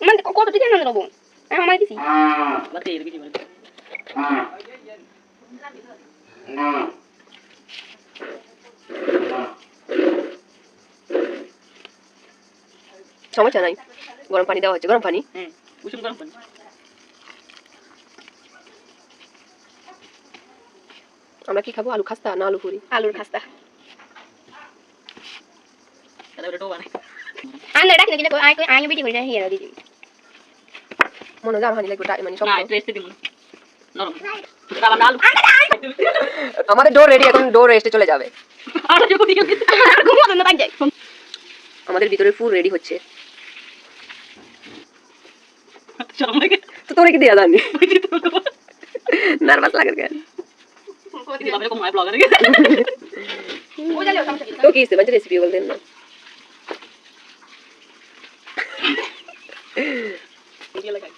মানে কত দিকে না নেব আমি আমায় দিছি বাতে এর কিছু বলে সমস্যা নাই গরম পানি দেওয়া হচ্ছে গরম পানি হুম গরম পানি আমরা কি খাব আলু খাস্তা না আলু পুরি আলুর খাস্তা আন্না ডাকি না কিন্তু আই আই বিটি করে দিদি মনে হয় হানি লাগবে মানে সব নরম আমাদের ডোর রেডি এখন ডোর রেস্টে চলে যাবে আমাদের ভিতরে ফুল রেডি হচ্ছে তো তোরে কি দেয়া জানি নার্ভাস লাগে কেন তো কি ইস্তে মানে রেসিপি বলতেন না লাগাই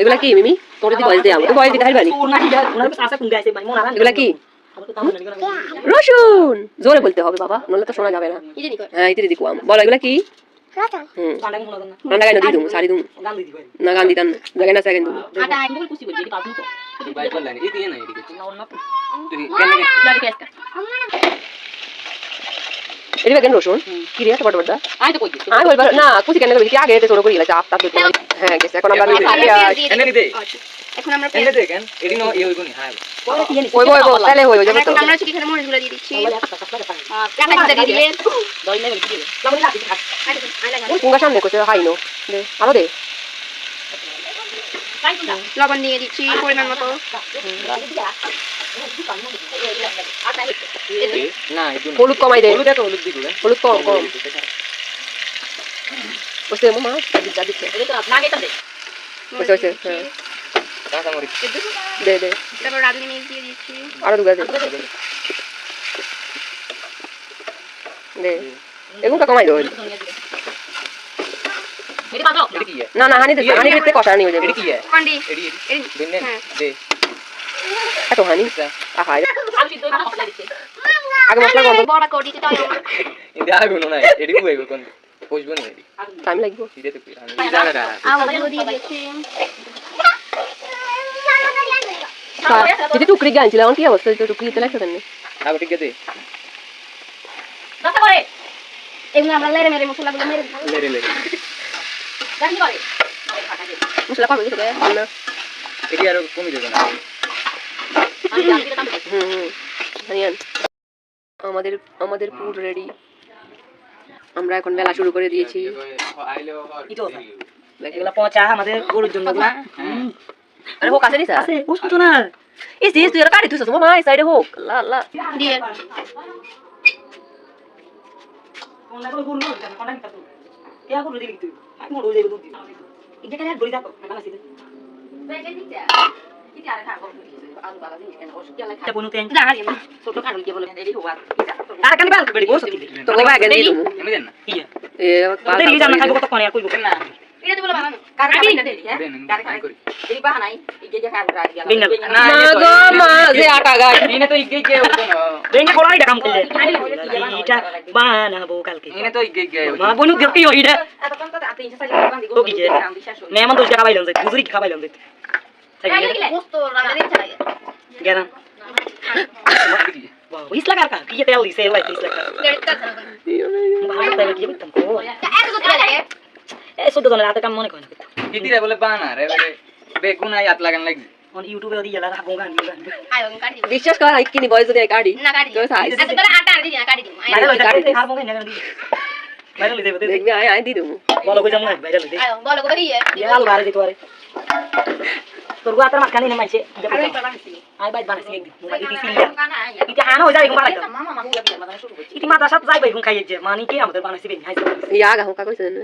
এগুলা কি মিমি? তোর দি বয়স দে আমাকে। বয়স দিতে হারবানি এগুলা কি? রসুন! জোরে বলতে হবে বাবা নলে তো শোনা যাবে না। হ্যাঁ ইতিরে বলো এগুলা কি? ঠান্ডা গায়ে দিদুম সারি দুম না। গান দিতাম না জায়গায় না সেকেন্ড এদিকে কেন রসুন? কি রে বড় বড়? হ্যাঁ, এখন আমরা এখন আমরা এনে দে কেন? এদিন ইয়ে হ্যাঁ। হইব হইব তাহলে হইব যাবে তো আমরা চিকেন মরিচগুলো দিয়ে দিচ্ছি টাকা দিতে দিয়ে দই নেই লবণ লাগবে কোনটা লবণ দিয়ে দিচ্ছি পরিমাণ মতো হলুদ কমাই দে হলুদ কম কম দে দে তারপর রাঁধুনি মরিচ দিয়ে দিচ্ছি আরও দুগা দে দে এগুলো কমাই দাও না না হানি দিতে হানি দিতে কষা নি হয়ে যাবে হানি এডি এডি দিন দে এত হানি আহা আগে মশলা গন্ধ বড় কোটি তো ইন্দি আগে না এডি কই গো কোন পৌঁছবো না এডি টাইম লাগবে সিধে তো হানি দাঁড়া আ ওটা দিয়ে দিয়েছি যদি টুকরি গান ছিল কি অবস্থা? তো টুকরি তো লাগছে কেন? না ঠিক আছে। করে। এগুলো আমরা লেরে মেরে মশলা গুলো মেরে লেরে লেরে। গান করে। মশলা কম দিতে না। এটি আরও কমই দেবে না। হুম হুম। আমাদের আমাদের পুর রেডি আমরা এখন মেলা শুরু করে দিয়েছি। পচা আমাদের গরুর জন্য হ্যাঁ। আরে হোক আছে নি স্যার আছে ও শুনছো না এই যে তুই কাটি তুই তোমার মা সাইডে হোক লা লা দিয়ে আর কালি বাল করে বসে দিবি তো বাগে দিবি এ পাল দিবি জানা খাব কত কোনে আর কইবো না মেহমান দোষ খাবাইলাম যাই বুঝুরি খাবাইলাম যাই গেলাম Wis lah kakak, kita teli selai, wis lah kakak. Iya, iya. Bahasa tadi kita tengkol. এই ছোট জনের কাম মনে করে না ইদিরা বলে বানা রে বেগুন আই হাত লাগান লাগছে অন ইউটিউবে ওদি বিশ্বাস কর কিনি বয়স যদি কাটি না কাটি তো সাইজ দি না কাটি দিম আই যাম না বাইরে লই দে আই বলো কই তোর গো আতর মাখানি না বানাইছি আই বাইত বানাইছি একদিন মোবাইল দিছি ইতি হানো হই যায় ঘুম পালাই মামা মামু যাবে মানে শুরু করছি ইতি মাথা সাথে যাই ঘুম খাইয়ে যে মানি কি আমাদের বানাইছি বেন হাইছে ইয়া গা হুকা কইছেন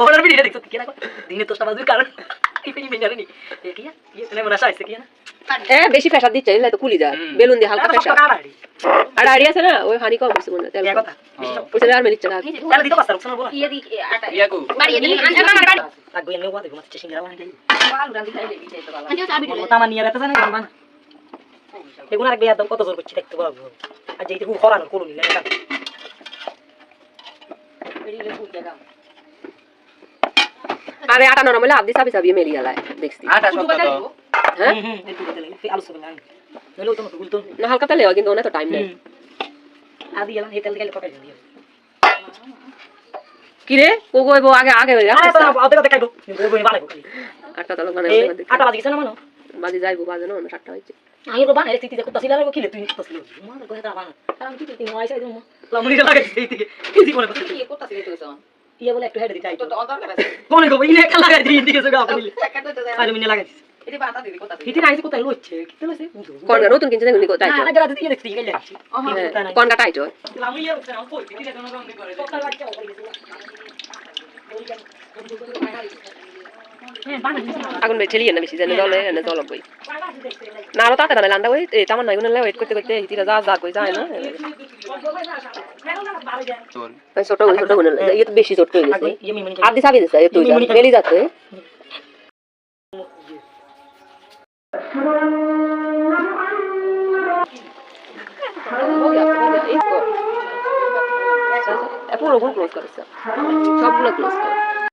ওর ভিডিও দেখছ কি না দিনে তো সবাই কারণ টিফিন বেন জানি এ কি ইয়ে তুমি মনে আছে কি না এ বেশি প্রেসার দিচ্ছে এলে তো যায় বেলুন দিয়ে হালকা প্রেসার। আর আড়ি আছে না ওই হানি কম মনে তেল কথা। ওই আর মেরিচ্ছে না তাহলে দিতে পারছ, রুকসানা বলো। ইয়ে দি আটা ইয়াকু বাড়িয়ে দিই আমার বাড়ি সিঙ্গারা বানাই দিই। আলু রান্দি তো জানে বানা। এগুলো বেয়ার কত জোর করছি দেখতে পাবো। আর হরানোর ফুটে দাও আরে আটা নরম হলে আদি চাবি চাবি মেলি গেলায় দেখছি আটা শক্ত তো হ্যাঁ। আলু সবে তো। না হালকা তেলে কিন্তু তো টাইম নেই হুম। আদি এলাম, এই তেল দিলে পকাই দিও। কি রে ও গইব আগে আগে হয়ে আরে তো আদে বানাইবো মানে আটা বাজি গেছে না মানো? বাজে যাইবো বাজে না সাতটা হয়েছে আমি তো বানাই রেখে দিতে করতেছিলাম আর কিলে তুই করতেছিলি। মার কহে তা বানা। আমি কি তুই নয় সাইজ মো। লামুনি দিতে থেকে। কি জীবনে করতে। কি করতেছি তো তো ইয়ে বলে একটু হেডে দিতে আইতো। তো অন্তর করে মনে করব ইনে একটা লাগাই দিই দিকে জগা আপনি। আর মিনে। বাতা হিতে লইছে? লইছে? কোন নতুন কিনছে দেখছি গেলে। কোন লামুনি ইয়ে না, কই কোনো করে। হয়ে গেছে। আগুন বের ঠেলিয়ে না বেশি জানে জলে এনে জল বই না আরও তাতে না লান্দা ওই এই তামান নাই গুনে ওয়েট করতে করতে হিতিরা যা যা কই যায় না। ছোট ছোট গুনে ইয়ে তো বেশি ছোট হয়ে গেছে। ইয়ে আদি চাবি দিছে এই তুই মেলি যাচ্ছে। পুরো ক্লোজ করেছে। সবগুলো ক্লোজ করে